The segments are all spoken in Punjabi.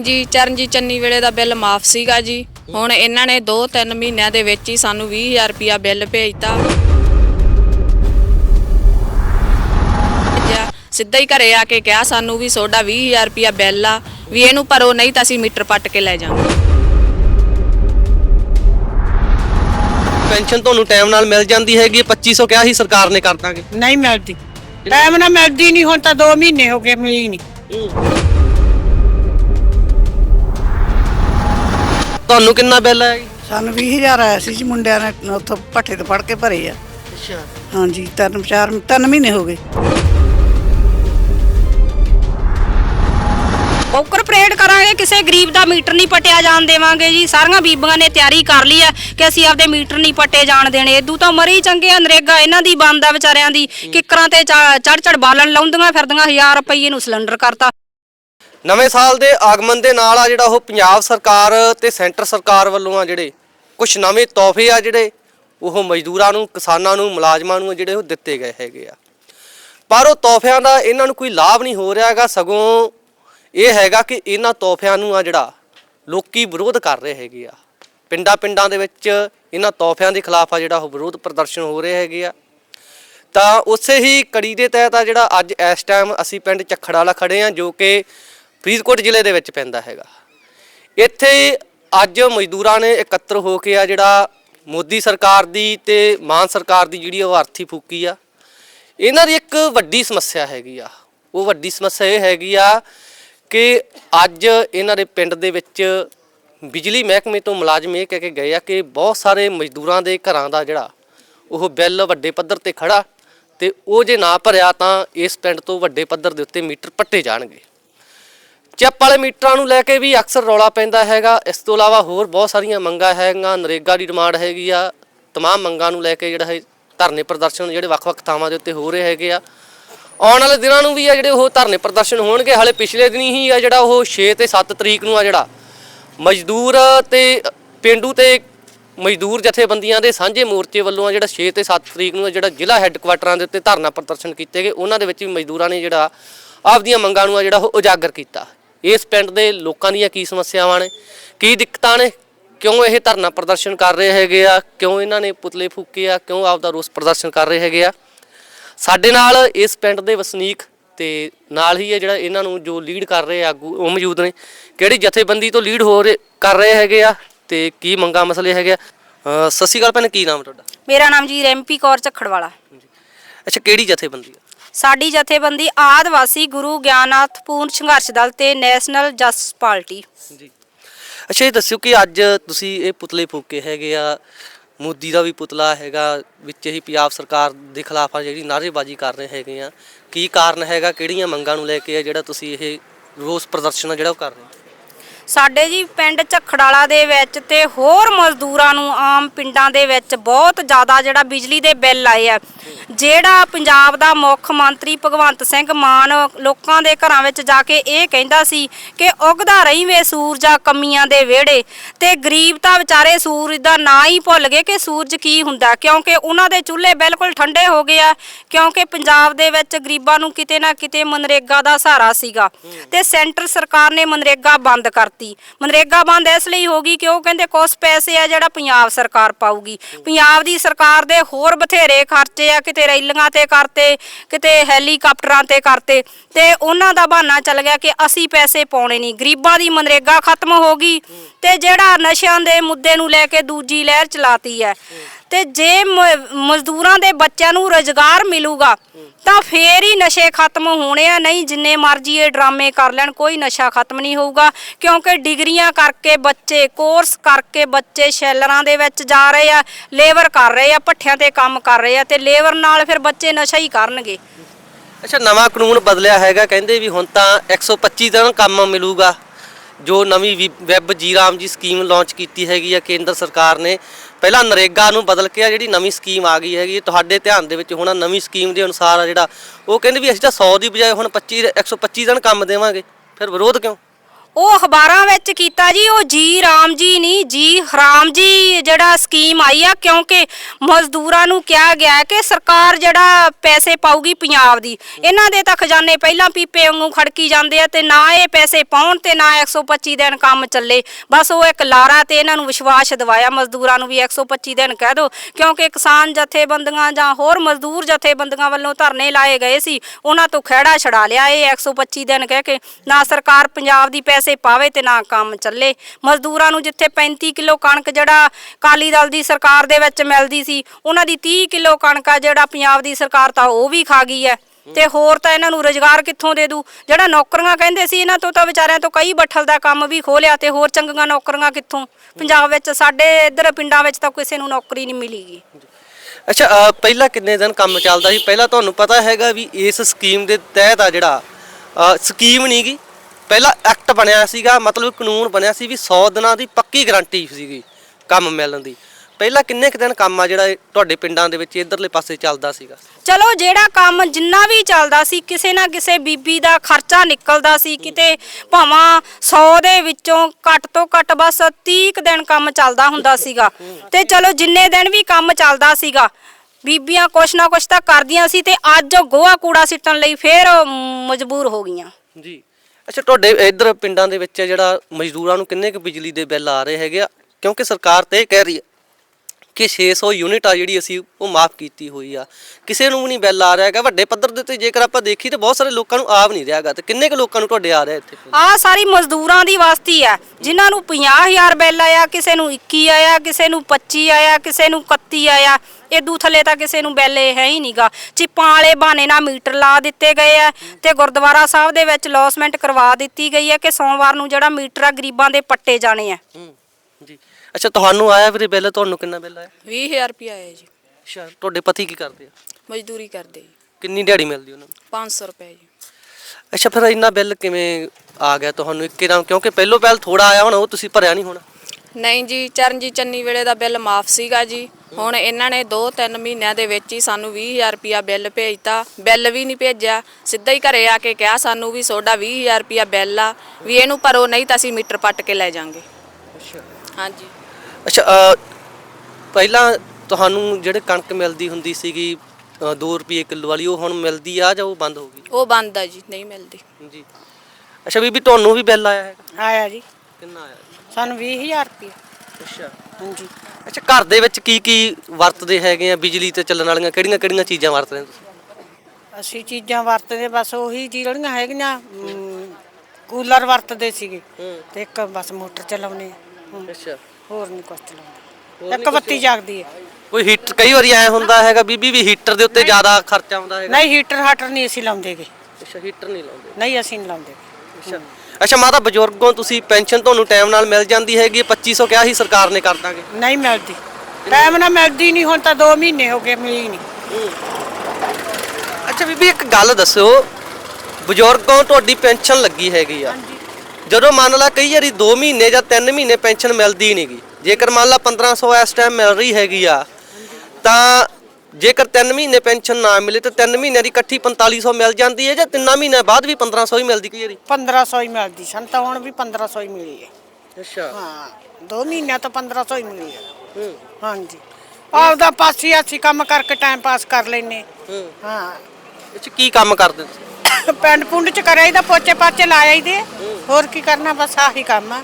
ਜੀ ਚਰਨਜੀਤ ਚੰਨੀ ਵੇਲੇ ਦਾ ਬਿੱਲ ਮਾਫ ਸੀਗਾ ਜੀ। ਹੁਣ ਇਹਨਾਂ ਨੇ 2-3 ਮਹੀਨਿਆਂ ਦੇ ਵਿੱਚ ਹੀ ਸਾਨੂੰ 20000 ਰੁਪਿਆ ਬਿੱਲ ਭੇਜਤਾ। ਜਾਂ ਸਿੱਧਾ ਹੀ ਘਰੇ ਆ ਕੇ ਕਿਹਾ ਸਾਨੂੰ ਵੀ ਤੁਹਾਡਾ 20000 ਰੁਪਿਆ ਬਿੱਲ ਆ ਵੀ ਇਹਨੂੰ ਭਰੋ ਨਹੀਂ ਤਾਂ ਅਸੀਂ ਮੀਟਰ ਪੱਟ ਕੇ ਲੈ ਜਾਵਾਂਗੇ। ਪੈਨਸ਼ਨ ਤੁਹਾਨੂੰ ਟਾਈਮ ਨਾਲ ਮਿਲ ਜਾਂਦੀ ਹੈਗੀ ਹੈ, 2500 ਕਿਹਾ ਸੀ ਸਰਕਾਰ ਨੇ ਕਰ ਦਾਂਗੇ। ਨਹੀਂ ਮਿਲਦੀ। ਟਾਈਮ ਨਾਲ ਮਿਲਦੀ ਨਹੀਂ ਹੁਣ ਤਾਂ 2 ਮਹੀਨੇ ਹੋ ਗਏ ਮਿਲੀ ਨਹੀਂ। ਤੁਹਾਨੂੰ ਕਿੰਨਾ ਬਿੱਲ ਆਇਆ ਜੀ? ਸਾਨੂੰ 20000 ਆਇਆ ਸੀ ਜੀ ਮੁੰਡਿਆਂ ਨੇ ਉੱਥੋਂ ਪੱਠੇ ਤੋਂ ਫੜ ਕੇ ਭਰੇ ਆ। ਅੱਛਾ। ਹਾਂਜੀ ਤਿੰਨ ਚਾਰ ਤਿੰਨ ਮਹੀਨੇ ਹੋ ਗਏ। ਬੌਕਰ ਪਰੇਡ ਕਰਾਂਗੇ ਕਿਸੇ ਗਰੀਬ ਦਾ ਮੀਟਰ ਨਹੀਂ ਪਟਿਆ ਜਾਣ ਦੇਵਾਂਗੇ ਜੀ। ਸਾਰੀਆਂ ਬੀਬੀਆਂ ਨੇ ਤਿਆਰੀ ਕਰ ਲਈ ਆ ਕਿ ਅਸੀਂ ਆਪਦੇ ਮੀਟਰ ਨਹੀਂ ਪੱਟੇ ਜਾਣ ਦੇਣੇ। ਇਦੂ ਤਾਂ ਮਰੀ ਚੰਗੇ ਆ ਨਰੇਗਾ ਇਹਨਾਂ ਦੀ ਬੰਦ ਆ ਵਿਚਾਰਿਆਂ ਦੀ। ਕਿੱਕਰਾਂ ਤੇ ਚੜ ਚੜ ਬਾਲਣ ਲਾਉਂਦੀਆਂ ਫਿਰਦੀਆਂ 1000 ਰੁਪਏ ਨੂੰ ਸਿਲੰਡਰ ਕਰਤਾ। ਨਵੇਂ ਸਾਲ ਦੇ ਆਗਮਨ ਦੇ ਨਾਲ ਆ ਜਿਹੜਾ ਉਹ ਪੰਜਾਬ ਸਰਕਾਰ ਤੇ ਸੈਂਟਰ ਸਰਕਾਰ ਵੱਲੋਂ ਆ ਜਿਹੜੇ ਕੁਝ ਨਵੇਂ ਤੋਹਫੇ ਆ ਜਿਹੜੇ, ਉਹ ਮਜ਼ਦੂਰਾਂ ਨੂੰ, ਕਿਸਾਨਾਂ ਨੂੰ, ਮੁਲਾਜ਼ਮਾਂ ਨੂੰ ਜਿਹੜੇ ਉਹ ਦਿੱਤੇ ਗਏ ਹੈਗੇ ਆ। ਪਰ ਉਹ ਤੋਹਫਿਆਂ ਦਾ ਇਹਨਾਂ ਨੂੰ ਕੋਈ ਲਾਭ ਨਹੀਂ ਹੋ ਰਿਹਾ ਹੈਗਾ, ਸਗੋਂ ਇਹ ਹੈਗਾ ਕਿ ਇਹਨਾਂ ਤੋਹਫਿਆਂ ਨੂੰ ਆ ਜਿਹੜਾ ਲੋਕੀ ਵਿਰੋਧ ਕਰ ਰਹੇ ਹੈਗੇ ਆ। ਪਿੰਡਾਂ ਪਿੰਡਾਂ ਦੇ ਵਿੱਚ ਇਹਨਾਂ ਤੋਹਫਿਆਂ ਦੇ ਖਿਲਾਫ ਆ ਜਿਹੜਾ ਉਹ ਵਿਰੋਧ ਪ੍ਰਦਰਸ਼ਨ ਹੋ ਰਹੇ ਹੈਗੇ ਆ। ਤਾਂ ਉਸੇ ਹੀ ਕੜੀ ਦੇ ਤਹਿਤ ਆ ਜਿਹੜਾ ਅੱਜ ਇਸ ਟਾਈਮ ਅਸੀਂ ਪਿੰਡ ਚੱਖੜਾਲਾ ਖੜੇ ਆ, ਜੋ ਕਿ ਫਰੀਦਕੋਟ ਜ਼ਿਲ੍ਹੇ ਦੇ ਵਿੱਚ ਪੈਂਦਾ ਹੈਗਾ। ਇੱਥੇ ਅੱਜ ਮਜ਼ਦੂਰਾਂ ਨੇ ਇਕੱਤਰ ਹੋ ਕੇ ਆ ਜਿਹੜਾ ਮੋਦੀ ਸਰਕਾਰ ਦੀ ਤੇ ਮਾਨ ਸਰਕਾਰ ਦੀ ਜਿਹੜੀ ਉਹ ਅਰਥੀ ਫੂਕੀ ਆ, ਇਹਨਾਂ ਦੀ ਇੱਕ ਵੱਡੀ ਸਮੱਸਿਆ ਹੈਗੀ ਆ। ਉਹ ਵੱਡੀ ਸਮੱਸਿਆ ਇਹ ਹੈਗੀ ਆ ਕਿ ਅੱਜ ਇਹਨਾਂ ਦੇ ਪਿੰਡ ਦੇ ਵਿੱਚ ਬਿਜਲੀ ਮਹਿਕਮੇ ਤੋਂ ਮੁਲਾਜ਼ਮ ਇਹ ਕਹਿ ਕੇ ਗਏ ਆ ਕਿ ਬਹੁਤ ਸਾਰੇ ਮਜ਼ਦੂਰਾਂ ਦੇ ਘਰਾਂ ਦਾ ਜਿਹੜਾ ਉਹ ਬਿੱਲ ਵੱਡੇ ਪੱਧਰ ਤੇ ਖੜਾ ਤੇ ਉਹ ਜੇ ਨਾ ਭਰਿਆ ਤਾਂ ਇਸ ਪਿੰਡ ਤੋਂ ਵੱਡੇ ਪੱਧਰ ਦੇ ਉੱਤੇ ਮੀਟਰ ਪੱਟੇ ਜਾਣਗੇ। ਚਿੱਪ ਵਾਲੇ ਮੀਟਰਾਂ ਨੂੰ ਲੈ ਕੇ ਵੀ ਅਕਸਰ ਰੌਲਾ ਪੈਂਦਾ ਹੈਗਾ ਇਸ ਤੋਂ ਇਲਾਵਾ ਹੋਰ ਬਹੁਤ ਸਾਰੀਆਂ ਮੰਗਾਂ ਹੈਗੀਆਂ ਨਰੇਗਾ ਦੀ ਡਿਮਾਂਡ ਹੈਗੀ ਆ तमाम ਮੰਗਾਂ ਨੂੰ ਲੈ ਕੇ ਜਿਹੜਾ ਇਹ ਧਰਨੇ ਪ੍ਰਦਰਸ਼ਨ ਜਿਹੜੇ ਵੱਖ-ਵੱਖ ਥਾਵਾਂ ਦੇ ਉੱਤੇ ਹੋ ਰਹੇ ਹੈਗੇ ਆ ਆਉਣ ਵਾਲੇ ਦਿਨਾਂ ਨੂੰ ਵੀ ਆ ਜਿਹੜੇ ਉਹ ਧਰਨੇ ਪ੍ਰਦਰਸ਼ਨ ਹੋਣਗੇ ਹਾਲੇ ਪਿਛਲੇ ਦਿਨੀ ਹੀ ਆ ਜਿਹੜਾ ਉਹ 6 ਤੇ 7 ਤਰੀਕ ਨੂੰ ਆ ਜਿਹੜਾ ਮਜ਼ਦੂਰ ਤੇ ਪਿੰਡੂ ਤੇ ਮਜ਼ਦੂਰ ਜਥੇਬੰਦੀਆਂ ਦੇ ਸਾਂਝੇ ਮੋਰਚੇ ਵੱਲੋਂ ਆ ਜਿਹੜਾ 6 ਤੇ 7 ਤਰੀਕ ਨੂੰ ਆ ਜਿਹੜਾ ਜ਼ਿਲ੍ਹਾ ਹੈੱਡਕੁਆਟਰਾਂ ਦੇ ਉੱਤੇ ਧਰਨਾ ਪ੍ਰਦਰਸ਼ਨ ਕੀਤੇ ਗਏ ਉਹਨਾਂ ਦੇ ਵਿੱਚ ਵੀ ਮਜ਼ਦੂਰਾਂ ਨੇ ਜਿਹੜਾ ਆਪਦੀਆਂ ਮੰਗਾਂ ਨੂੰ ਆ ਜਿਹੜਾ ਉਹ ਉਜਾਗਰ ਕੀਤਾ ਇਸ ਪਿੰਡ ਦੇ ਲੋਕਾਂ ਦੀਆਂ ਕੀ ਸਮੱਸਿਆਵਾਂ ਨੇ? ਕੀ ਦਿੱਕਤਾਂ ਨੇ? ਕਿਉਂ ਇਹ ਧਰਨਾ ਪ੍ਰਦਰਸ਼ਨ ਕਰ ਰਹੇ ਹੈਗੇ ਆ? ਕਿਉਂ ਇਹਨਾਂ ਨੇ ਪੁਤਲੇ ਫੂਕੇ ਆ? ਕਿਉਂ ਆਪਦਾ ਰੋਸ ਪ੍ਰਦਰਸ਼ਨ ਕਰ ਰਹੇ ਹੈਗੇ ਆ? ਸਾਡੇ ਨਾਲ ਇਸ ਪਿੰਡ ਦੇ ਵਸਨੀਕ ਤੇ ਨਾਲ ਹੀ ਹੈ ਜਿਹੜਾ ਇਹਨਾਂ ਨੂੰ ਜੋ ਲੀਡ ਕਰ ਰਹੇ ਆਗੂ ਉਹ ਮੌਜੂਦ ਨੇ। ਕਿਹੜੀ ਜਥੇਬੰਦੀ ਤੋਂ ਲੀਡ ਹੋ ਰਹੇ ਕਰ ਰਹੇ ਹੈਗੇ ਆ ਤੇ ਕੀ ਮੰਗਾ ਮਸਲੇ ਹੈਗੇ ਆ? ਅਹ ਸਤਿ ਸ਼੍ਰੀ ਅਕਾਲ ਭੈਣ ਕੀ ਨਾਮ ਤੁਹਾਡਾ? ਮੇਰਾ ਨਾਮ ਜੀ ਰੈਂਪੀ ਕੌਰ ਝੱਖੜਵਾਲਾ। ਅੱਛਾ ਕਿਹੜੀ ਜਥੇਬੰਦੀ ਆ? ਸਾਡੀ ਜਥੇਬੰਦੀ ਆਦਿਵਾਸੀ ਗੁਰੂ ਗਿਆਨਨਾਥ ਪੂਰਨ ਸੰਘਰਸ਼ ਦਲ ਤੇ ਨੈਸ਼ਨਲ ਜਸਟਿਸ ਪਾਰਟੀ। ਜੀ। ਅੱਛਾ, ਇਹ ਦੱਸਿਓ ਕਿ ਅੱਜ ਤੁਸੀਂ ਇਹ ਪੁਤਲੇ ਫੂਕੇ ਹੈਗੇ ਆ। ਮੋਦੀ ਦਾ ਵੀ ਪੁਤਲਾ ਹੈਗਾ, ਵਿੱਚ ਹੀ ਪੰਜਾਬ ਸਰਕਾਰ ਦੇ ਖਿਲਾਫ ਆ ਜਿਹੜੀ ਨਾਅਰੇਬਾਜ਼ੀ ਕਰ ਰਹੇ ਹੈਗੇ ਆ। ਕੀ ਕਾਰਨ ਹੈਗਾ, ਕਿਹੜੀਆਂ ਮੰਗਾਂ ਨੂੰ ਲੈ ਕੇ ਆ ਜਿਹੜਾ ਤੁਸੀਂ ਇਹ ਰੋਸ ਪ੍ਰਦਰਸ਼ਨ ਆ ਜਿਹੜਾ ਉਹ ਕਰ ਰਹੇ ਹੋ? ਸਾਡੇ ਜੀ ਪਿੰਡ ਝਖੜਾਲਾ ਦੇ ਵਿੱਚ ਤੇ ਹੋਰ ਮਜ਼ਦੂਰਾਂ ਨੂੰ ਆਮ ਪਿੰਡਾਂ ਦੇ ਵਿੱਚ ਬਹੁਤ ਜ਼ਿਆਦਾ ਜਿਹੜਾ ਬਿਜਲੀ ਦੇ ਬਿੱਲ ਆਏ ਆ। ਜਿਹੜਾ ਪੰਜਾਬ ਦਾ ਮੁੱਖ ਮੰਤਰੀ ਭਗਵੰਤ ਸਿੰਘ ਮਾਨ ਲੋਕਾਂ ਦੇ ਘਰਾਂ ਵਿੱਚ ਜਾ ਕੇ ਇਹ ਕਹਿੰਦਾ ਸੀ ਕਿ ਉਗਦਾ ਰਹੀ ਵੇ ਸੂਰਜਾ ਕਮੀਆਂ ਦੇ ਵਿਹੜੇ ਤੇ ਗਰੀਬ ਤਾਂ ਵਿਚਾਰੇ ਸੂਰਜ ਦਾ ਨਾਂ ਹੀ ਭੁੱਲ ਗਏ ਕਿ ਸੂਰਜ ਕੀ ਹੁੰਦਾ, ਕਿਉਂਕਿ ਉਹਨਾਂ ਦੇ ਚੁੱਲ੍ਹੇ ਬਿਲਕੁਲ ਠੰਡੇ ਹੋ ਗਏ ਆ, ਕਿਉਂਕਿ ਪੰਜਾਬ ਦੇ ਵਿੱਚ ਗਰੀਬਾਂ ਨੂੰ ਕਿਤੇ ਨਾ ਕਿਤੇ ਮਨਰੇਗਾ ਦਾ ਸਹਾਰਾ ਸੀਗਾ ਤੇ ਸੈਂਟਰ ਸਰਕਾਰ ਨੇ ਮਨਰੇਗਾ ਬੰਦ ਕਰਤੀ। ਮਨਰੇਗਾ ਬੰਦ ਇਸ ਲਈ ਹੋ ਗਈ ਕਿ ਉਹ ਕਹਿੰਦੇ ਕੁਝ ਪੈਸੇ ਆ ਜਿਹੜਾ ਪੰਜਾਬ ਸਰਕਾਰ ਪਾਊਗੀ। ਪੰਜਾਬ ਦੀ ਸਰਕਾਰ ਦੇ ਹੋਰ ਬਥੇਰੇ ਖਰਚੇ ਆ, ਕਿਤੇ ਰੈਲੀਆਂ ਤੇ ਕਰਤੇ, ਕਿਤੇ ਹੈਲੀਕਾਪਟਰਾਂ ਤੇ ਕਰਤੇ। ਤੇ ਉਹਨਾਂ ਦਾ ਬਹਾਨਾ ਚੱਲ ਗਿਆ ਕਿ ਅਸੀਂ ਪੈਸੇ ਪਾਉਣੇ ਨਹੀਂ। ਗਰੀਬਾਂ ਦੀ ਮਨਰੇਗਾ ਖਤਮ ਹੋ ਗਈ ਤੇ ਜਿਹੜਾ ਨਸ਼ਿਆਂ ਦੇ ਮੁੱਦੇ ਨੂੰ ਲੈ ਕੇ ਦੂਜੀ ਲਹਿਰ ਚਲਾਤੀ ਹੈ। ਤੇ ਜੇ ਮ- ਮਜ਼ਦੂਰਾਂ ਦੇ ਬੱਚਿਆਂ ਨੂੰ ਰੋਜ਼ਗਾਰ ਮਿਲੂਗਾ ਤਾਂ ਫੇਰ ਹੀ ਨਸ਼ੇ ਖਤਮ ਹੋਣੇ ਆ। ਨਹੀਂ, ਜਿੰਨੇ ਮਰਜ਼ੀ ਇਹ ਡਰਾਮੇ ਕਰ ਲੈਣ, ਕੋਈ ਨਸ਼ਾ ਖਤਮ ਨਹੀਂ ਹੋਊਗਾ। ਕਿਉਂਕਿ ਡਿਗਰੀਆਂ ਕਰਕੇ ਬੱਚੇ, ਕੋਰਸ ਕਰਕੇ ਬੱਚੇ ਸ਼ੈਲਰਾਂ ਦੇ ਵਿੱਚ ਜਾ ਰਹੇ ਆ, ਲੇਬਰ ਕਰ ਰਹੇ ਆ, ਭੱਠਿਆਂ ਤੇ ਕੰਮ ਕਰ ਰਹੇ ਆ ਤੇ ਲੇਬਰ ਨਾਲ ਫਿਰ ਬੱਚੇ ਨਸ਼ਾ ਹੀ ਕਰਨਗੇ। ਅੱਛਾ, ਨਵਾਂ ਕਾਨੂੰਨ ਬਦਲਿਆ ਹੈਗਾ, ਕਹਿੰਦੇ ਵੀ ਹੁਣ ਤਾਂ 125 ਦਿਨ ਕੰਮ ਮਿਲੂਗਾ। ਜੋ ਨਵੀਂ ਵੀ- ਵੈਬ ਜੀਰਾਮ ਜੀ ਸਕੀਮ ਲਾਂਚ ਕੀਤੀ ਹੈਗੀ ਆ, ਕੇਂਦਰ ਸਰਕਾਰ ਨੇ। ਪਹਿਲਾਂ ਨਰੇਗਾ ਨੂੰ ਬਦਲ ਕੇ ਆ ਜਿਹੜੀ ਨਵੀਂ ਸਕੀਮ ਆ ਗਈ ਹੈਗੀ, ਤੁਹਾਡੇ ਧਿਆਨ ਦੇ ਵਿੱਚ ਹੋਣਾ ਨਵੀਂ ਸਕੀਮ ਦੇ ਅਨੁਸਾਰ ਆ ਜਿਹੜਾ, ਉਹ ਕਹਿੰਦੇ ਵੀ ਅਸੀਂ ਤਾਂ 100 ਦੀ ਬਜਾਏ ਹੁਣ 25 125 ਦਿਨ ਕੰਮ ਦੇਵਾਂਗੇ। ਫਿਰ ਵਿਰੋਧ ਕਿਉਂ? ਉਹ ਅਖਬਾਰਾਂ ਵਿੱਚ ਕੀਤਾ ਜੀ, ਉਹ ਜੀ ਰਾਮ ਜੀ ਨਹੀਂ ਜੀ ਹਰਾਮ ਜੀ ਜਿਹੜਾ ਸਕੀਮ ਆਈ ਆ, ਕਿਉਂਕਿ ਮਜ਼ਦੂਰਾਂ ਨੂੰ ਕਿਹਾ ਗਿਆ ਕਿ ਸਰਕਾਰ ਜਿਹੜਾ ਪੈਸੇ ਪਾਊਗੀ ਪੰਜਾਬ ਦੀ। ਇਹਨਾਂ ਦੇ ਤਾਂ ਖਜ਼ਾਨੇ ਪਹਿਲਾਂ ਪੀਪੇ ਵਾਂਗੂ ਖੜਕੀ ਜਾਂਦੇ ਆ ਤੇ ਨਾ ਇਹ ਪੈਸੇ ਪਾਉਣ ਤੇ ਨਾ 125 ਦਿਨ ਕੰਮ ਚੱਲੇ। ਬਸ ਉਹ ਇੱਕ ਲਾਰਾ ਤੇ ਇਹਨਾਂ ਨੂੰ ਵਿਸ਼ਵਾਸ ਦਿਵਾਇਆ, ਮਜ਼ਦੂਰਾਂ ਨੂੰ ਵੀ 125 ਦਿਨ ਕਹਿ ਦਿਓ ਕਿਉਂਕਿ ਕਿਸਾਨ ਜਥੇਬੰਦੀਆਂ ਜਾਂ ਹੋਰ ਮਜ਼ਦੂਰ ਜਥੇਬੰਦੀਆਂ ਵੱਲੋਂ ਧਰਨੇ ਲਾਏ ਗਏ ਸੀ, ਉਹਨਾਂ ਤੋਂ ਖਹਿੜਾ ਛਡਾ ਲਿਆ, ਇਹ 125 ਦਿਨ ਕਹਿ ਕੇ ਨਾ ਸਰਕਾਰ ਪੰਜਾਬ ਦੀ ਪੈਸੇ ਪਾਵੇ ਤੇ ਨਾ ਕੰਮ ਚੱਲੇ। ਮਜ਼ਦੂਰਾਂ ਨੂੰ ਜਿੱਥੇ 35 ਕਿਲੋ ਕਣਕ ਜਿਹੜਾ ਕਾਲੀ ਦਲ ਦੀ ਸਰਕਾਰ ਦੇ ਵਿੱਚ ਮਿਲਦੀ ਸੀ, ਉਹਨਾਂ ਦੀ 30 ਕਿਲੋ ਕਣਕ ਆ ਜਿਹੜਾ ਪੰਜਾਬ ਦੀ ਸਰਕਾਰ ਤਾਂ ਉਹ ਵੀ ਖਾ ਗਈ ਹੈ। ਤੇ ਹੋਰ ਤਾਂ ਇਹਨਾਂ ਨੂੰ ਰੋਜ਼ਗਾਰ ਕਿੱਥੋਂ ਦੇ ਦੂ ਜਿਹੜਾ ਨੌਕਰੀਆਂ ਕਹਿੰਦੇ ਸੀ, ਇਹਨਾਂ ਤੋਂ ਤਾਂ ਵਿਚਾਰਿਆਂ ਤੋਂ ਕਈ ਬੱਠਲ ਦਾ ਕੰਮ ਵੀ ਖੋਲਿਆ ਤੇ ਹੋਰ ਚੰਗੀਆਂ ਨੌਕਰੀਆਂ ਕਿੱਥੋਂ? ਪੰਜਾਬ ਵਿੱਚ ਸਾਡੇ ਇੱਧਰ ਪਿੰਡਾਂ ਵਿੱਚ ਤਾਂ ਕਿਸੇ ਨੂੰ ਨੌਕਰੀ ਨਹੀਂ ਮਿਲੀਗੀ। ਅੱਛਾ ਪਹਿਲਾਂ ਕਿੰਨੇ ਦਿਨ ਕੰਮ ਚੱਲਦਾ ਸੀ? ਪਹਿਲਾਂ ਤੁਹਾਨੂੰ ਪਤਾ ਹੈਗਾ ਵੀ ਇਸ ਸਕੀਮ ਦੇ ਤਹਿਤ ਆ ਜਿਹੜਾ ਸਕੀਮ ਨਹੀਂ ਗੀ ਪਹਿਲਾਂ ਐਕਟ ਬਣਿਆ ਸੀਗਾ ਮਤਲਬ ਕਾਨੂੰਨ ਬਣਿਆ ਸੀ ਵੀ 100 ਦਿਨਾਂ ਦੀ ਪੱਕੀ ਗਾਰੰਟੀ ਸੀਗੀ ਕੰਮ ਮਿਲਣ ਦੀ। ਪਹਿਲਾਂ ਕਿੰਨੇ ਕੁ ਦਿਨ ਕੰਮ ਆ ਜਿਹੜਾ ਤੁਹਾਡੇ ਪਿੰਡਾਂ ਦੇ ਵਿੱਚ ਇਧਰਲੇ ਪਾਸੇ ਚੱਲਦਾ ਸੀਗਾ? ਚਲੋ ਜਿਹੜਾ ਕੰਮ ਜਿੰਨਾ ਵੀ ਚੱਲਦਾ ਸੀ ਕਿਸੇ ਨਾ ਕਿਸੇ ਬੀਬੀ ਦਾ ਖਰਚਾ ਨਿਕਲਦਾ ਸੀ ਕਿਤੇ ਭਾਵਾਂ 100 ਦੇ ਵਿੱਚੋਂ ਘੱਟ ਤੋਂ ਘੱਟ ਬਸ 30 ਕੁ ਦਿਨ ਕੰਮ ਚੱਲਦਾ ਹੁੰਦਾ ਸੀਗਾ। ਤੇ ਚਲੋ ਜਿੰਨੇ ਦਿਨ ਵੀ ਕੰਮ ਚੱਲਦਾ ਸੀਗਾ ਬੀਬੀਆਂ ਕੁਛ ਨਾ ਕੁਛ ਤਾਂ ਕਰਦੀਆਂ ਸੀ ਤੇ ਅੱਜ ਉਹ ਗੋਹਾ ਕੂੜਾ ਸਿੱਟਣ ਲਈ ਫੇਰ ਮਜਬੂਰ ਹੋ ਗਈਆਂ। ਜੀ। ਅੱਛਾ, ਤੁਹਾਡੇ ਇਧਰ ਪਿੰਡਾਂ ਦੇ ਵਿੱਚ ਜਿਹੜਾ ਮਜ਼ਦੂਰਾਂ ਨੂੰ ਕਿੰਨੇ ਕੁ ਬਿਜਲੀ ਦੇ ਬਿੱਲ ਆ ਰਹੇ ਹੈਗੇ ਆ? ਕਿਉਂਕਿ ਸਰਕਾਰ ਤੇ ਕਹਿ ਰਹੀ ਹੈ ਕਿ 600 ਯੂਨਿਟ ਆ ਜਿਹੜੀ ਅਸੀਂ ਉਹ ਮਾਫ ਕੀਤੀ ਹੋਈ ਆ। ਕਿਸੇ ਨੂੰ ਵੀ ਨਹੀਂ ਬਿੱਲ ਆ ਰਿਹਾ ਹੈਗਾ। ਵੱਡੇ ਪੱਧਰ ਦੇ ਉੱਤੇ ਜੇਕਰ ਆਪਾਂ ਦੇਖੀ ਤੇ ਬਹੁਤ ਸਾਰੇ ਲੋਕਾਂ ਨੂੰ ਆ ਨਹੀਂ ਰਿਹਾਗਾ ਤੇ ਕਿੰਨੇ ਕੁ ਲੋਕਾਂ ਨੂੰ ਤੁਹਾਡੇ ਆ ਰਿਹਾ ਇੱਥੇ? ਆ ਸਾਰੀ ਮਜ਼ਦੂਰਾਂ ਦੀ ਵਸਤੀ ਆ। ਜਿਨ੍ਹਾਂ ਨੂੰ 50000 ਬਿੱਲ ਆਇਆ, ਕਿਸੇ ਨੂੰ 21 ਆਇਆ, ਕਿਸੇ ਨੂੰ 25 ਆਇਆ, ਕਿਸੇ ਨੂੰ 31 ਆਇਆ। ਇਦੂ ਥੱਲੇ ਤਾਂ ਕਿਸੇ ਨੂੰ ਬਿੱਲ ਹੈ ਹੀ ਨਹੀਂਗਾ ਚਿੱਪਾਂ ਵਾਲੇ ਬਹਾਨੇ ਨਾਲ ਮੀਟਰ ਲਾ ਦਿੱਤੇ ਗਏ ਆ ਤੇ ਗੁਰਦੁਆਰਾ ਸਾਹਿਬ ਦੇ ਵਿੱਚ ਲੌਸਮੈਂਟ ਕਰਵਾ ਦਿੱਤੀ ਗਈ ਹੈ ਕਿ ਸੋਮਵਾਰ ਨੂੰ ਜਿਹੜਾ ਮੀਟਰ ਆ ਗਰੀਬਾਂ ਦੇ ਪੱਟੇ ਜਾਣੇ ਆ। ਹੂੰ ਜੀ। ਅੱਛਾ ਤੁਹਾਨੂੰ ਆਇਆ ਵੀਰੇ ਬਿੱਲ? ਤੁਹਾਨੂੰ ਕਿੰਨਾ ਬਿੱਲ ਆਇਆ? 20000 ਰੁਪਿਆ ਆਇਆ ਜੀ। ਅੱਛਾ ਤੁਹਾਡੇ ਪਤੀ ਕੀ ਕਰਦੇ ਆ? ਮਜ਼ਦੂਰੀ ਕਰਦੇ ਜੀ। ਕਿੰਨੀ ਦਿਹਾੜੀ ਮਿਲਦੀ ਉਹਨਾਂ ਨੂੰ? 500 ਰੁਪਏ ਜੀ। ਅੱਛਾ ਫਿਰ ਇੰਨਾ ਬਿੱਲ ਕਿਵੇਂ ਆ ਗਿਆ ਤੁਹਾਨੂੰ? ਇੱਕੇ ਦਮ ਕਿਉਂਕਿ ਪਹਿਲੋਂ ਬਿੱਲ ਥੋੜਾ ਆਇਆ ਹੋਣਾ ਉਹ ਤੁਸੀਂ ਭਰਿਆ ਨਹੀਂ ਹੋਣਾ। ਨਹੀਂ ਜੀ ਚਰਨਜੀਤ ਚੰਨੀ ਵੇਲੇ ਦਾ ਬਿੱਲ ਮਾਫ ਸੀਗਾ ਜੀ। ਹੁਣ ਇਹਨਾਂ ਨੇ 2-3 ਮਹੀਨਿਆਂ ਦੇ ਵਿੱਚ ਹੀ ਸਾਨੂੰ 20000 ਰੁਪਿਆ ਬਿੱਲ ਭੇਜਤਾ। ਬਿੱਲ ਵੀ ਨਹੀਂ ਭੇਜਿਆ। ਸਿੱਧਾ ਹੀ ਘਰੇ ਆ ਕੇ ਕਿਹਾ ਸਾਨੂੰ ਵੀ ਤੁਹਾਡਾ 20000 ਰੁਪਿਆ ਬਿੱਲ ਆ। ਵੀ ਇਹਨੂੰ ਭਰੋ ਨਹੀਂ ਤਾਂ ਅਸੀਂ ਮੀਟਰ ਪੱਟ ਕੇ ਲੈ ਜਾਾਂਗੇ ਅੱਛਾ। ਹਾਂਜੀ। ਅੱਛਾ ਅ, ਪਹਿਲਾਂ ਤੁਹਾਨੂੰ ਜਿਹੜੇ ਕਣਕ ਮਿਲਦੀ ਹੁੰਦੀ ਸੀਗੀ 2 ਰੁਪਏ ਕਿਲੋ ਵਾਲੀ ਉਹ ਹੁਣ ਮਿਲਦੀ ਆ ਜਾਂ ਉਹ ਬੰਦ ਹੋ ਗਈ? ਉਹ ਬੰਦ ਆ ਜੀ ਨਹੀਂ ਮਿਲਦੀ। ਜੀ। ਅੱਛਾ ਬੀਬੀ ਤੁਹਾਨੂੰ ਵੀ ਬਿੱਲ ਆਇਆ ਹੈਗਾ? ਆਇਆ ਜੀ। ਕਿੰਨਾ ਆਇਆ ਸਾਨੂੰ 20000 ਰੁਪਏ ਅੱਛਾ। ਹਾਂਜੀ। ਅੱਛਾ ਘਰ ਦੇ ਵਿੱਚ ਕੀ ਕੀ ਵਰਤਦੇ ਹੈਗੇ ਆ ਬਿਜਲੀ ਤੇ ਚੱਲਣ ਵਾਲੀਆਂ? ਕਿਹੜੀਆਂ ਕਿਹੜੀਆਂ ਚੀਜ਼ਾਂ ਵਰਤਦੇ ਹੋ ਤੁਸੀਂ? ਅਸੀਂ ਚੀਜ਼ਾਂ ਵਰਤਦੇ ਬਸ ਉਹੀ ਜਿਹੜੀਆਂ ਹੈਗੀਆਂ ਅਮ, ਕੂਲਰ ਵਰਤਦੇ ਸੀਗੇ। ਤੇ ਇੱਕ ਬਸ ਮੋਟਰ ਚਲਾਉਨੇ ਅੱਛਾ। ਹੋਰ ਨਹੀਂ ਕੁਛ ਚਲਾਉਂਦੇ। ਇੱਕ ਬੱਤੀ ਜਗਦੀ ਹੈ ਕੋਈ ਹੀਟਰ ਕਈ ਵਾਰੀ ਐ ਹੁੰਦਾ ਹੈਗਾ ਬੀਬੀ ਵੀ ਹੀਟਰ ਦੇ ਉੱਤੇ ਜ਼ਿਆਦਾ ਖਰਚਾ ਆਉਂਦਾ ਹੈਗਾ। ਨਹੀਂ ਹੀਟਰ ਹਾਟਰ ਨਹੀਂ ਅਸੀਂ ਲਾਉਂਦੇਗੇ। ਅੱਛਾ ਹੀਟਰ ਨਹੀਂ ਲਾਉਂਦੇ। ਨਹੀਂ ਅਸੀਂ ਨਹੀਂ ਲਾਉਂਦੇ ਅੱਛਾ। ਅੱਛਾ ਮਾਤਾ ਬਜ਼ੁਰਗੋਂ ਤੁਸੀਂ ਪੈਨਸ਼ਨ ਤੁਹਾਨੂੰ ਟਾਈਮ ਨਾਲ ਮਿਲ ਜਾਂਦੀ ਹੈਗੀ ਹੈ, 2500 ਕਿਹਾ ਸੀ ਸਰਕਾਰ ਨੇ ਕਰ ਦਾਂਗੇ। ਨਹੀਂ ਮਿਲਦੀ। ਟਾਈਮ ਨਾਲ ਮਿਲਦੀ ਨਹੀਂ ਹੁਣ ਤਾਂ 2 ਮਹੀਨੇ ਹੋ ਗਏ ਮਿਲੀ ਨਹੀਂ। ਅੱਛਾ ਬੀਬੀ ਇੱਕ ਗੱਲ ਦੱਸਿਓ ਬਜ਼ੁਰਗੋਂ ਤੁਹਾਡੀ ਪੈਨਸ਼ਨ ਲੱਗੀ ਹੈਗੀ ਆ। ਜਦੋਂ ਮੰਨ ਲਾ ਕਈ ਵਾਰੀ 2 ਮਹੀਨੇ ਜਾਂ 3 ਮਹੀਨੇ ਪੈਨਸ਼ਨ ਮਿਲਦੀ ਨਹੀਂਗੀ ਜੇਕਰ ਮੰਨ ਲਾ 1500 ਇਸ ਟਾਈਮ ਮਿਲ ਰਹੀ ਹੈਗੀ ਆ ਤਾਂ ਜੇਕਰ 3 ਮਹੀਨੇ ਪੈਨਸ਼ਨ ਨਾ ਮਿਲੇ ਤਾਂ 3 ਮਹੀਨਿਆਂ ਦੀ ਇਕੱਠੀ 4500 ਮਿਲ ਜਾਂਦੀ ਹੈ ਜਾਂ 3 ਮਹੀਨਿਆਂ ਬਾਅਦ ਵੀ 1500 ਹੀ ਮਿਲਦੀ ਕਈ ਵਾਰੀ? 1500 ਹੀ ਮਿਲਦੀ ਸਨ ਤਾਂ ਹੁਣ ਵੀ 1500 ਹੀ ਮਿਲੀ ਹੈ। ਅੱਛਾ। ਹਾਂ 2 ਮਹੀਨਿਆਂ ਤੋਂ 1500 ਹੀ ਮਿਲੀ ਹੈ। ਹੂੰ। ਹਾਂਜੀ। ਆਪਦਾ ਪਾਸੀ ਅਸੀਂ ਕੰਮ ਕਰਕੇ ਟਾਈਮ ਪਾਸ ਕਰ ਲੈਨੇ ਹੂੰ। ਹਾਂ। ਇਹ 'ਚ ਕੀ ਕੰਮ ਕਰਦੇ ਤੁਸੀਂ? ਪਿੰਡ ਪੁੰਡ ਚ ਕਰਿਆ ਇਹਦਾ ਪੋਚੇ ਪਾਚੇ ਲਾਇਆ ਇਹਦੇ ਹੋਰ ਕੀ ਕਰਨਾ ਬਸ ਆਹੀ ਕੰਮ ਆ।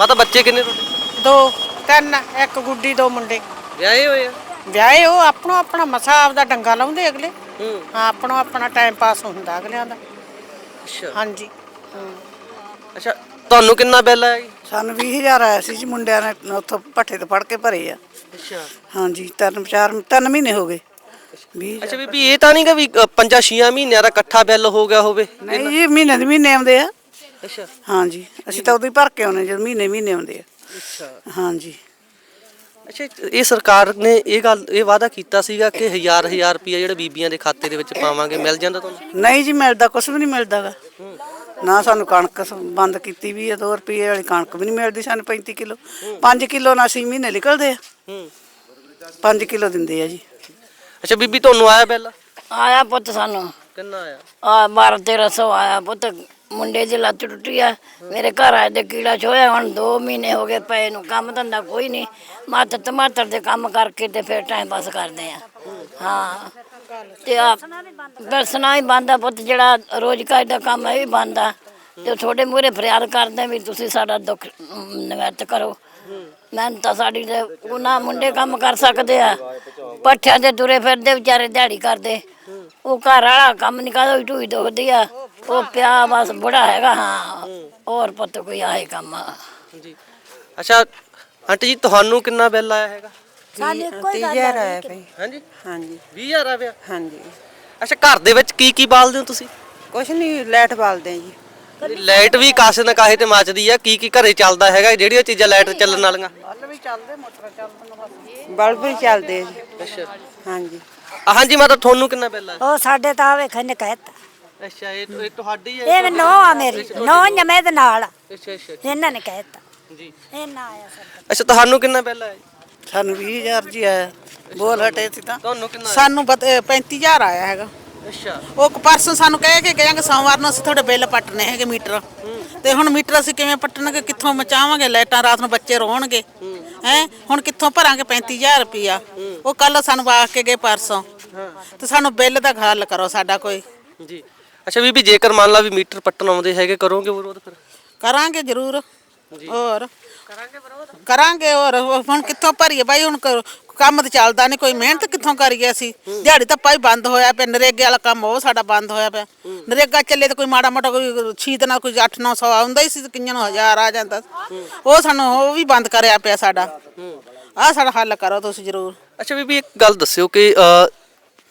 ਮਾਤਾ ਬੱਚੇ ਕਿੰਨੇ ਤੁਹਾਡੇ? ਦੋ ਤਿੰਨ ਇੱਕ ਗੁੱਡੀ ਦੋ ਮੁੰਡੇ। ਵਿਆਹੇ ਹੋਏ ਆ? ਵਿਆਹੇ ਉਹ ਆਪਣੋ ਆਪਣਾ ਮਸਾ ਆਪਦਾ ਡੰਗਾ ਲਾਉਂਦੇ ਅਗਲੇ। ਹੂੰ। ਹਾਂ ਆਪਣੋ ਆਪਣਾ ਟਾਈਮ ਪਾਸ ਹੁੰਦਾ ਅਗਲਿਆਂ ਦਾ। ਅੱਛਾ। ਹਾਂਜੀ। ਅੱਛਾ ਤੁਹਾਨੂੰ ਕਿੰਨਾ ਬਿੱਲ ਆਇਆ ਜੀ? ਸਾਨੂੰ 20000 ਆਇਆ ਸੀ ਜੀ ਮੁੰਡਿਆਂ ਨੇ ਉੱਥੋਂ ਭੱਠੇ ਤੋਂ ਫੜ ਕੇ ਭਰੇ ਆ। ਅੱਛਾ। ਹਾਂਜੀ ਤਿੰਨ ਚਾਰ ਤਿੰਨ ਮਹੀਨੇ ਹੋ ਗਏ। 20 ਅੱਛਾ ਬੀਬੀ ਇਹ ਤਾਂ ਨਹੀਂਗਾ ਵੀ ਅ, ਪੰਜਾਂ ਛੀਆਂ ਮਹੀਨਿਆਂ ਦਾ ਇਕੱਠਾ ਬਿੱਲ ਹੋ ਗਿਆ ਹੋਵੇ। ਨਹੀਂ ਜੀ ਮਹੀਨੇ ਦੇ ਮਹੀਨੇ ਆਉਂਦੇ ਆ। ਅੱਛਾ। ਹਾਂਜੀ ਅਸੀਂ ਤਾਂ ਉਦੋਂ ਹੀ ਭਰ ਕੇ ਆਉਨੇ ਜਦ ਮਹੀਨੇ ਮਹੀਨੇ ਆਉਂਦੇ ਆ। ਅੱਛਾ। ਹਾਂਜੀ। ਅੱਛਾ ਇਹ ਸਰਕਾਰ ਨੇ ਇਹ ਗੱਲ ਇਹ ਵਾਅਦਾ ਕੀਤਾ ਸੀਗਾ ਕਿ ਹਜ਼ਾਰ ਹਜ਼ਾਰ ਰੁਪਇਆ ਜਿਹੜੇ ਬੀਬੀਆਂ ਦੇ ਖਾਤੇ ਦੇ ਵਿੱਚ ਪਾਵਾਂਗੇ ਮਿਲ ਜਾਂਦਾ ਤੁਹਾਨੂੰ? ਨਹੀਂ ਜੀ ਮਿਲਦਾ ਕੁਝ ਵੀ ਨਹੀਂ ਮਿਲਦਾਗਾ ਨਾ ਸਾਨੂੰ ਕਣਕ ਸ- ਬੰਦ ਕੀਤੀ ਵੀ ਆ 2 ਰੁਪਏ ਵਾਲੀ ਕਣਕ ਵੀ ਨਹੀਂ ਮਿਲਦੀ ਸਾਨੂੰ 35 ਕਿਲੋ। 5 ਕਿਲੋ ਨਾਲ ਅਸੀਂ ਮਹੀਨੇ ਨਿਕਲਦੇ ਆ। ਹੂੰ। 5 ਕਿਲੋ ਦਿੰਦੇ ਆ ਜੀ। ਅੱਛਾ ਬੀਬੀ ਤੁਹਾਨੂੰ ਆਇਆ ਬਿੱਲ ਆਇਆ ਪੁੱਤ ਸਾਨੂੰ। ਕਿੰਨਾ ਆਇਆ? ਆ 12 1300 ਆਇਆ ਪੁੱਤ। ਮੁੰਡੇ ਦੀ ਲੱਤ ਟੁੱਟੀ ਆ, ਮੇਰੇ ਘਰ ਆਏ ਦੇ ਕੀੜਾ ਛੋਇਆ, ਹੁਣ 2 ਮਹੀਨੇ ਹੋ ਗਏ ਪਏ ਨੂੰ ਕੰਮ ਧੰਦਾ ਕੋਈ ਨਹੀਂ। ਮਾਤਰ ਟਮਾਟਰ ਦੇ ਕੰਮ ਕਰਕੇ ਤੇ ਫਿਰ ਟਾਈਮ ਪਾਸ ਕਰਦੇ ਆ। ਹਾਂ, ਤੇ ਆ ਬਰਸਨਾ ਹੀ ਬੰਦਾ ਪੁੱਤ, ਜਿਹੜਾ ਰੋਜ਼ਗਾਰ ਦਾ ਕੰਮ ਹੈ ਇਹ ਵੀ ਬੰਦ ਤੇ ਤੁਹਾਡੇ ਮੂਹਰੇ ਫਰਿਆਦ ਕਰਦੇ ਵੀ ਤੁਸੀਂ ਸਾਡਾ ਦੁੱਖ ਨਿਵਰਤ ਕਰੋ। ਮੈਂ ਤਾਂ ਸਾਡੀ ਤੇ ਉਹਨਾਂ ਮੁੰਡੇ ਕੰਮ ਕਰ ਸਕਦੇ ਆ। ਪੱਠਿਆਂ ਦੇ ਦੁਰੇ ਫਿਰਦੇ, ਵਿਚਾਰੇ ਦਿਹਾੜੀ ਕਰਦੇ। ਉਹ ਘਰ ਵਾਲਾ ਕੰਮ ਨਹੀਂ ਕਰਦਾ ਢੂਈ ਦੁਖਦੀ ਆ। ਉਹ ਪਿਆ ਬਸ ਬੁੜਾ ਹੈਗਾ ਹਾਂ। ਹੋਰ ਪੁੱਤ ਕੋਈ ਆਏ ਕੰਮ। ਜੀ। ਅੱਛਾ ਆਂਟੀ ਜੀ ਤੁਹਾਨੂੰ ਕਿੰਨਾ ਬਿੱਲ ਆਇਆ ਹੈਗਾ? ਸਾਨੂੰ ਆਇਆ ਭਈ। ਹਾਂਜੀ? ਹਾਂਜੀ। 20000 ਆ ਪਿਆ? ਹਾਂਜੀ। ਅੱਛਾ ਘਰ ਦੇ ਵਿੱਚ ਕੀ ਕੀ ਬਾਲਦੇ ਹੋ ਤੁਸੀਂ? ਕੁਛ ਨਹੀਂ ਲਾਈਟ ਬਾਲਦੇ ਆ ਜੀ। ਲਾਈਟ ਵੀ ਕਾਸੇ ਨਾ ਕਾਸੇ ਤੇ ਮੱਚਦੀ ਆ। ਕੀ ਕੀ ਘਰੇ ਚੱਲਦਾ ਹੈਗਾ? ਜਿਹੜੀਆਂ ਚੀਜ਼ਾਂ ਲਾਈਟ ਚੱਲਣ ਵਾਲੀਆਂ? ਬਲਬ ਵੀ ਚੱਲਦੇ ਆ ਜੀ। ਅੱਛਾ। ਹਾਂਜੀ। ਹਾਂਜੀ ਮਾਤਾ ਤੁਹਾਨੂੰ ਕਿੰਨਾ ਬਿੱਲ ਆਇਆ? ਉਹ ਸਾਡੇ ਤਾਂ ਵੇਖ ਨੇ ਕਹਿਤਾ ਅੱਛਾ ਇਹ ਇਹ ਤੁਹਾਡੀ ਹੈ ਇਹ ਨੋ ਆ ਮੇਰੀ ਨੋ ਜਮੇ ਦੇ ਨਾਲ। ਆ। ਅੱਛਾ ਅੱਛਾ। ਇਹਨਾਂ ਨੇ ਕਹਿਤਾ ਜੀ। ਇਹਨਾਂ ਆਇਆ ਸਾਡੇ ਅੱਛਾ ਤੁਹਾਨੂੰ ਕਿੰਨਾ ਬਿੱਲ ਆਇਆ? ਜੀ? ਸਾਨੂੰ 20000 ਜੀ ਆਇਆ। ਬੋਲ ਹਟੇ ਸੀ ਤਾਂ। ਤੁਹਾਨੂੰ ਕਿੰਨਾ ਆਇਆ? ਸਾਨੂੰ ਬਤ- ਅਹ 35000 ਆਇਆ ਹੈਗਾ। ਅੱਛਾ। ਉਹ ਪਰਸੋਂ ਸਾਨੂੰ ਕਹਿ ਕੇ ਗਏ ਕਿ ਸੋਮਵਾਰ ਨੂੰ ਅਸੀਂ ਤੁਹਾਡੇ ਬਿੱਲ ਪੱਟਨੇ ਹੈਗੇ ਮੀਟਰ। ਤੇ ਹੁਣ ਮੀਟਰ ਅਸੀਂ ਕਿਵੇਂ ਪੱਟਣਗੇ ਕਿੱਥੋਂ ਮਚਾਵਾਂਗੇ? ਲਾਈਟਾਂ ਰਾਤ ਨੂੰ ਬੱਚੇ ਰੋਣਗੇ। ਹੈ। ਹੁਣ ਕਿੱਥੋਂ ਭਰਾਂਗੇ? 35000 ਰੁਪਿਆ ਉਹ ਕੱਲ ਸਾਨੂੰ ਆ ਕੇ ਗਏ ਪਰਸੋਂ। ਤੇ ਸਾਨੂੰ ਬਿੱਲ ਦਾ ਹੱਲ ਕਰੋ ਸਾਡਾ ਕੋਈ। ਜੀ। ਅੱਛਾ ਬੀਬੀ ਜੇਕਰ ਮੰਨ ਲਾ ਵੀ ਮੀਟਰ ਪੱਟਣ ਆਉਂਦੇ ਹੈਗੇ ਕਰੋਗੇ ਵਿਰੋਧ ਫਿਰ? ਕਰਾਂਗੇ ਜ਼ਰੂਰ। ਹੋਰ? ਕਰਾਂਗੇ ਵਿਰੋਧ? ਕਰਾਂਗੇ ਹੋਰ। ਹੁਣ ਕਿੱਥੋਂ ਭਰੀਏ ਬਾਈ? ਹੁਣ ਕ- ਕੰਮ ਤੇ ਚੱਲਦਾ ਨਹੀਂ ਕੋਈ ਮਿਹਨਤ ਕਿੱਥੋਂ ਕਰੀਏ ਅਸੀਂ? ਦਿਹਾੜੀ ਤਾਂ ਪਾਈ ਬੰਦ ਹੋਇਆ ਪਿਆ ਨਰੇਗੇ ਵਾਲਾ ਕੰਮ ਉਹ ਸਾਡਾ ਬੰਦ ਹੋਇਆ ਪਿਆ। ਨਰੇਗਾ ਚੱਲੇ ਤਾਂ ਕੋਈ ਮਾੜਾ ਮੋਟਾ ਕੋਈ ਛੀਤ ਨਾਲ ਕੋਈ 8-900 ਆਉਂਦਾ ਹੀ ਸੀ ਤੇ ਕਿੰਨਾਂ ਨੂੰ ਹਜ਼ਾਰ ਆ ਜਾਂਦਾ ਸੀ। ਉਹ ਸਾਨੂੰ ਉਹ ਵੀ ਬੰਦ ਕਰਿਆ ਪਿਆ ਸਾਡਾ। ਆਹ ਸਾਡਾ ਹੱਲ ਕਰੋ ਤੁਸੀਂ ਜ਼ਰੂਰ। ਅੱਛਾ ਬੀਬੀ ਇੱਕ ਗੱਲ ਦੱਸਿਓ ਕਿ ਅ,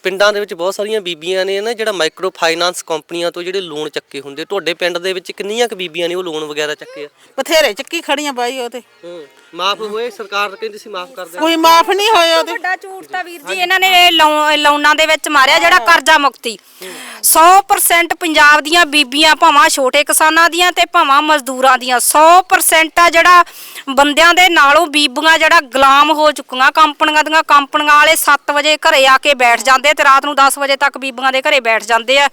ਪਿੰਡਾਂ ਦੇ ਵਿੱਚ ਬਹੁਤ ਸਾਰੀਆਂ ਬੀਬੀਆਂ ਨੇ ਨਾ ਜਿਹੜਾ ਮਾਈਕਰੋ ਫਾਈਨਾਂਸ ਕੰਪਨੀਆਂ ਤੋਂ ਜਿਹੜੇ ਲੋਨ ਚੱਕੇ ਹੁੰਦੇ ਤੁਹਾਡੇ ਪਿੰਡ ਦੇ ਵਿੱਚ ਕਿੰਨੀਆਂ ਕੁ ਬੀਬੀਆਂ ਨੇ ਉਹ ਲੋਨ ਵਗੈਰਾ ਚੱਕੇ ਆ? ਬਥੇਰੇ ਚੱਕੀ ਖੜੀਆਂ ਬਾਈ ਉਹ ਤੇ। ਹੂੰ। ਮਾਫ ਹੋਏ ਸਰਕਾਰ ਕਹਿੰਦੀ ਸੀ ਮਾਫ ਕਰ ਦੇ ਕੋਈ ਮਾਫ ਨਹੀਂ ਹੋਏ ਉਹਦੇ। ਵੱਡਾ ਝੂਠ ਤਾਂ ਵੀਰ ਜੀ ਇਹਨਾਂ ਨੇ ਲੋਨ- ਲੋਨਾਂ ਦੇ ਵਿੱਚ ਮਾਰਿਆ ਜਿਹੜਾ ਕਰਜ਼ਾ ਮੁਕਤੀ। 100% ਪੰਜਾਬ ਦੀਆਂ ਬੀਬੀਆਂ ਭਾਵਾਂ ਛੋਟੇ ਕਿਸਾਨਾਂ ਦੀਆਂ ਤੇ ਭਾਵਾਂ ਮਜ਼ਦੂਰਾਂ ਦੀਆਂ। 100% ਆ ਜਿਹੜਾ ਬੰਦਿਆਂ ਦੇ ਨਾਲੋਂ ਬੀਬੀਆਂ ਜਿਹੜਾ ਗੁਲਾਮ ਹੋ ਚੁੱਕੀਆਂ। ਕੰਪਨੀਆਂ ਦੀਆਂ ਕੰਪਨੀਆਂ ਵਾਲੇ 7 ਵਜੇ ਘਰੇ ਆ ਕੇ ਬੈਠ ਜਾਂਦੇ ਤੇ ਰਾਤ ਨੂੰ 10 ਵਜੇ ਤੱਕ ਬੀਬੀਆਂ ਦੇ ਘਰੇ ਬੈਠ ਜਾਂਦੇ ਆ।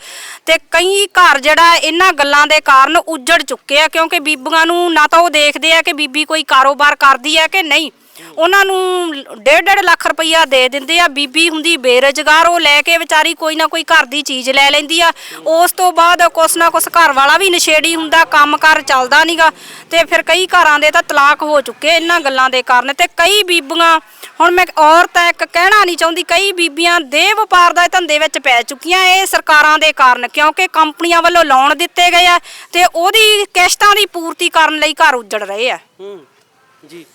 ਤੇ ਕਈ ਘਰ ਜਿਹੜਾ ਇਹਨਾਂ ਗੱਲਾਂ ਦੇ ਕਾਰਨ ਉੱਜੜ ਚੁੱਕੇ ਆ ਕਿਉਂਕਿ ਬੀਬੀਆਂ ਨੂੰ ਨਾ ਤਾਂ ਉਹ ਦੇਖਦੇ ਆ ਕਿ ਬੀਬੀ ਕੋਈ ਕਾਰੋਬਾਰ ਕਰਦੀ ਹੈ ਕਿ ਨਹੀਂ? ਉਹਨਾਂ ਨੂੰ ਡੇਢ ਡੇਢ ਲੱਖ ਰੁਪਈਆ ਦੇ ਦਿੰਦੇ ਆ, ਬੀਬੀ ਹੁੰਦੀ ਬੇਰੁਜ਼ਗਾਰ, ਉਹ ਲੈ ਕੇ ਵਿਚਾਰੀ ਕੋਈ ਨਾ ਕੋਈ ਘਰ ਦੀ ਚੀਜ਼ ਲੈ ਲੈਂਦੀ ਆ। ਉਸ ਤੋਂ ਬਾਅਦ ਕੁਛ ਨਾ ਕੁਛ ਘਰ ਵਾਲਾ ਵੀ ਨਸ਼ੇੜੀ ਹੁੰਦਾ ਕੰਮਕਾਰ ਚੱਲਦਾ ਨਹੀਂਗਾ ਤੇ ਫਿਰ ਕਈ ਘਰਾਂ ਦੇ ਤਾਂ ਤਲਾਕ ਹੋ ਚੁੱਕੇ ਇਹਨਾਂ ਗੱਲਾਂ ਦੇ ਕਾਰਨ ਤੇ ਕਈ ਬੀਬੀਆਂ, ਹੁਣ ਮੈਂ ਔਰਤ ਇੱਕ ਕਹਿਣਾ ਨਹੀਂ ਚਾਹੁੰਦੀ, ਕਈ ਬੀਬੀਆਂ ਦੇ ਵਪਾਰ ਦਾ ਧੰਦੇ ਵਿੱਚ ਪੈ ਚੁੱਕੀਆਂ ਇਹ ਸਰਕਾਰਾਂ ਦੇ ਕਾਰਨ, ਕਿਉਂਕਿ ਕੰਪਨੀਆਂ ਵੱਲੋਂ ਲੋਨ ਦਿੱਤੇ ਗਏ ਆ ਤੇ ਉਹਦੀ ਕਿਸ਼ਤਾਂ ਦੀ ਪੂਰਤੀ ਕਰਨ ਲਈ ਘਰ ਉੱਜੜ ਰਹੇ ਆ। ਜੀ।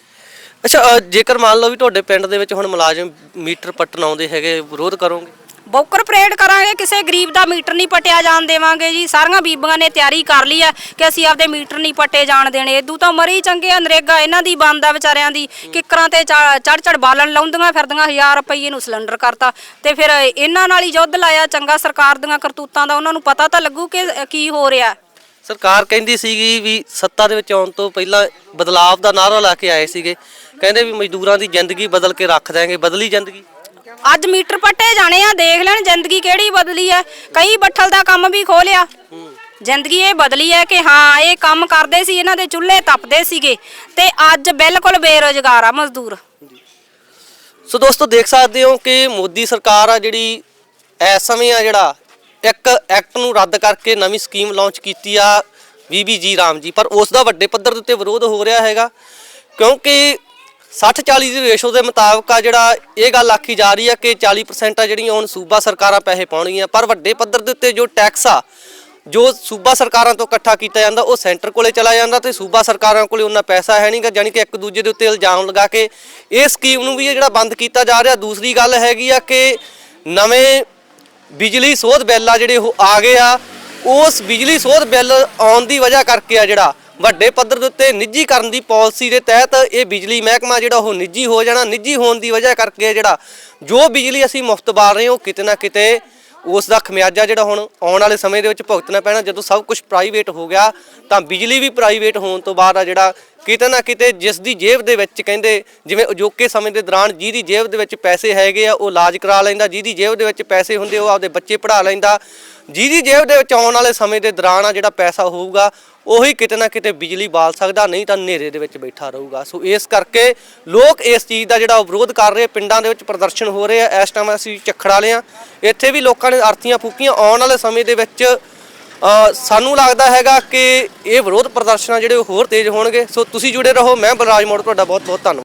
ਅੱਛਾ ਅ, ਜੇਕਰ ਮੰਨ ਲਓ ਵੀ ਤੁਹਾਡੇ ਪਿੰਡ ਦੇ ਵਿੱਚ ਹੁਣ ਮੁਲਾਜ਼ਮ ਮੀਟਰ ਪੱਟਣ ਆਉਂਦੇ ਹੈਗੇ ਵਿਰੋਧ ਕਰੋਗੇ? ਬੌਕਰ ਪਰੇਡ ਕਰਾਂਗੇ ਕਿਸੇ ਗਰੀਬ ਦਾ ਮੀਟਰ ਨਹੀਂ ਪਟਿਆ ਜਾਣ ਦੇਵਾਂਗੇ ਜੀ। ਸਾਰੀਆਂ ਬੀਬੀਆਂ ਨੇ ਤਿਆਰੀ ਕਰ ਲਈ ਆ ਕਿ ਅਸੀਂ ਆਪਦੇ ਮੀਟਰ ਨਹੀਂ ਪੱਟੇ ਜਾਣ ਦੇਣੇ। ਇਦੂ ਤਾਂ ਮਰੀ ਚੰਗੇ ਆ ਨਰੇਗਾ ਇਹਨਾਂ ਦੀ ਬੰਦ ਆ ਵਿਚਾਰਿਆਂ ਦੀ। ਕਿੱਕਰਾਂ ਤੇ ਚੜ ਚੜ ਬਾਲਣ ਲਾਉਂਦੀਆਂ ਫਿਰਦੀਆਂ 1000 ਰੁਪਏ ਨੂੰ ਸਿਲੰਡਰ ਕਰਤਾ। ਤੇ ਫਿਰ ਇਹਨਾਂ ਨਾਲ ਹੀ ਯੁੱਧ ਲਾਇਆ ਚੰਗਾ ਸਰਕਾਰ ਦੀਆਂ ਕਰਤੂਤਾਂ ਦਾ ਉਹਨਾਂ ਨੂੰ ਪਤਾ ਤਾਂ ਲੱਗੂ ਕਿ ਕੀ ਹੋ ਰਿਹਾ। ਸਰਕਾਰ ਕਹਿੰਦੀ ਸੀਗੀ ਵੀ ਸੱਤਾ ਦੇ ਵਿੱਚ ਆਉਣ ਤੋਂ ਪਹਿਲਾਂ ਬਦਲਾਵ ਦਾ ਨਾਰਾ ਲਾ ਕੇ ਆਏ ਸੀਗੇ। ਕਹਿੰਦੇ ਵੀ ਮਜ਼ਦੂਰਾਂ ਦੀ ਜ਼ਿੰਦਗੀ ਬਦਲ ਕੇ ਰੱਖ ਦਿਆਂਗੇ ਬਦਲੀ ਜ਼ਿੰਦਗੀ। ਅੱਜ ਮੀਟਰ ਪੱਟੇ ਜਾਣੇ ਆ ਦੇਖ ਲੈਣ ਜ਼ਿੰਦਗੀ ਕਿਹੜੀ ਬਦਲੀ ਹੈ ਕਈ ਬੱਠਲ ਦਾ ਕੰਮ ਵੀ ਖੋਲਿਆ। ਜ਼ਿੰਦਗੀ ਇਹ ਬਦਲੀ ਹੈ ਕਿ ਹਾਂ ਇਹ ਕੰਮ ਕਰਦੇ ਸੀ ਇਹਨਾਂ ਦੇ ਚੁੱਲ੍ਹੇ ਤਪਦੇ ਸੀਗੇ ਤੇ ਅੱਜ ਬਿਲਕੁਲ ਬੇਰੋਜ਼ਗਾਰ ਆ ਮਜ਼ਦੂਰ। ਸੋ ਦੋਸਤੋ ਦੇਖ ਸਕਦੇ ਹੋ ਕਿ ਮੋਦੀ ਸਰਕਾਰ ਆ ਜਿਹੜੀ ਇਸ ਸਮੇਂ ਆ ਜਿਹੜਾ ਇੱਕ ਐਕਟ ਨੂੰ ਰੱਦ ਕਰਕੇ ਨਵੀਂ ਸਕੀਮ ਲਾਂਚ ਕੀਤੀ ਆ ਬੀਬੀ ਜੀ ਰਾਮ ਜੀ, ਪਰ ਉਸ ਦਾ ਵੱਡੇ ਪੱਧਰ ਦੇ ਉੱਤੇ ਵਿਰੋਧ ਹੋ ਰਿਹਾ ਹੈਗਾ, ਕਿਉਂਕਿ 60 40 ਦੀ ਰੇਸ਼ੋ ਦੇ ਮੁਤਾਬਕ ਆ ਜਿਹੜਾ ਇਹ ਗੱਲ ਆਖੀ ਜਾ ਰਹੀ ਆ ਕਿ 40% ਆ ਜਿਹੜੀਆਂ ਹੁਣ ਸੂਬਾ ਸਰਕਾਰਾਂ ਪੈਸੇ ਪਾਉਣਗੀਆਂ, ਪਰ ਵੱਡੇ ਪੱਧਰ ਦੇ ਉੱਤੇ ਜੋ ਟੈਕਸ ਆ, ਜੋ ਸੂਬਾ ਸਰਕਾਰਾਂ ਤੋਂ ਇਕੱਠਾ ਕੀਤਾ ਜਾਂਦਾ, ਉਹ ਸੈਂਟਰ ਕੋਲੇ ਚਲਾ ਜਾਂਦਾ ਤੇ ਸੂਬਾ ਸਰਕਾਰਾਂ ਕੋਲੇ ਉਹਨਾਂ ਪੈਸਾ ਹੈ ਨਹੀਂਗਾ ਜਾਨੀ ਕਿ ਇੱਕ ਦੂਜੇ ਦੇ ਉੱਤੇ ਇਲਜ਼ਾਮ ਲਗਾ ਕੇ ਇਹ ਸਕੀਮ ਨੂੰ ਵੀ ਇਹ ਜਿਹੜਾ ਬੰਦ ਕੀਤਾ ਜਾ ਰਿਹਾ, ਦੂਸਰੀ ਗੱਲ ਹੈਗੀ ਆ ਕਿ ਨਵੇਂ ਬਿਜਲੀ ਸੋਧ ਬਿੱਲ ਆ ਜਿਹੜੇ ਉਹ ਆ ਗਏ ਆ, ਉਸ ਬਿਜਲੀ ਸੋਧ ਬਿੱਲ ਆਉਣ ਦੀ ਵਜ੍ਹਾ ਕਰਕੇ ਆ ਜਿਹੜਾ ਵੱਡੇ ਪੱਧਰ ਦੇ ਉੱਤੇ ਨਿੱਜੀਕਰਨ ਦੀ ਪਾਲਿਸੀ ਦੇ ਤਹਿਤ ਇਹ ਬਿਜਲੀ ਮਹਿਕਮਾ ਜਿਹੜਾ ਉਹ ਨਿੱਜੀ ਹੋ ਜਾਣਾ, ਨਿੱਜੀ ਹੋਣ ਦੀ ਵਜ੍ਹਾ ਕਰਕੇ ਜਿਹੜਾ ਜੋ ਬਿਜਲੀ ਅਸੀਂ ਮੁਫਤ ਬਾਲ ਰਹੇ ਹਾਂ, ਉਹ ਕਿਤੇ ਨਾ ਕਿਤੇ ਉਸ ਦਾ ਖਮਿਆਜਾ ਜਿਹੜਾ ਹੁਣ ਆਉਣ ਵਾਲੇ ਸਮੇਂ ਦੇ ਵਿੱਚ ਭੁਗਤਣਾ ਪੈਣਾ, ਜਦੋਂ ਸਭ ਕੁਝ ਪ੍ਰਾਈਵੇਟ ਹੋ ਗਿਆ, ਤਾਂ ਬਿਜਲੀ ਵੀ ਪ੍ਰਾਈਵੇਟ ਹੋਣ ਤੋਂ ਬਾਅਦ ਆ ਜਿਹੜਾ ਕਿਤੇ ਨਾ ਕਿਤੇ ਜਿਸ ਦੀ ਜੇਬ ਦੇ ਵਿੱਚ ਕਹਿੰਦੇ, ਜਿਵੇਂ ਅਜੋਕੇ ਸਮੇਂ ਦੇ ਦੌਰਾਨ ਜਿਹਦੀ ਜੇਬ ਦੇ ਵਿੱਚ ਪੈਸੇ ਹੈਗੇ ਆ, ਉਹ ਇਲਾਜ ਕਰਾ ਲੈਂਦਾ, ਜਿਹਦੀ ਜੇਬ ਦੇ ਵਿੱਚ ਪੈਸੇ ਹੁੰਦੇ ਉਹ ਆਪਦੇ ਬੱਚੇ ਪੜ੍ਹਾ ਲੈਂਦਾ। ਜਿਹਦੀ ਜੇਬ ਦੇ ਵਿੱਚ ਆਉਣ ਵਾਲੇ ਸਮੇਂ ਦੇ ਦੌਰਾਨ ਆ ਜਿਹੜਾ ਪੈਸਾ ਹੋਊਗਾ, ਉਹੀ ਕਿਤੇ ਨਾ ਕਿਤੇ ਬਿਜਲੀ ਬਾਲ ਸਕਦਾ, ਨਹੀਂ ਤਾਂ ਹਨੇਰੇ ਦੇ ਵਿੱਚ ਬੈਠਾ ਰਹੂਗਾ। ਸੋ ਇਸ ਕਰਕੇ ਲੋਕ ਇਸ ਚੀਜ਼ ਦਾ ਜਿਹੜਾ ਉਹ ਵਿਰੋਧ ਕਰ ਰਹੇ ਪਿੰਡਾਂ ਦੇ ਵਿੱਚ ਪ੍ਰਦਰਸ਼ਨ ਹੋ ਰਹੇ ਆ। ਇਸ ਟਾਈਮ ਅਸੀਂ ਝੱਖੜ ਵਾਲੇ ਆ। ਇੱਥੇ ਵੀ ਲੋਕਾਂ ਨੇ ਅਰਥੀਆਂ ਫੂਕੀਆਂ। ਆਉਣ ਵਾਲੇ ਸਮੇਂ ਦੇ ਵਿੱਚ ਸਾਨੂੰ ਲੱਗਦਾ ਹੈਗਾ ਕਿ ਇਹ ਵਿਰੋਧ ਪ੍ਰਦਰਸ਼ਨ ਆ ਜਿਹੜੇ ਉਹ ਹੋਰ ਤੇਜ਼ ਹੋਣਗੇ। ਸੋ ਤੁਸੀਂ ਜੁੜੇ ਰਹੋ, ਮੈਂ ਬਲਰਾਜ ਮੋੜ, ਤੁਹਾਡਾ ਬਹੁਤ ਬਹੁਤ ਧੰਨਵਾਦ।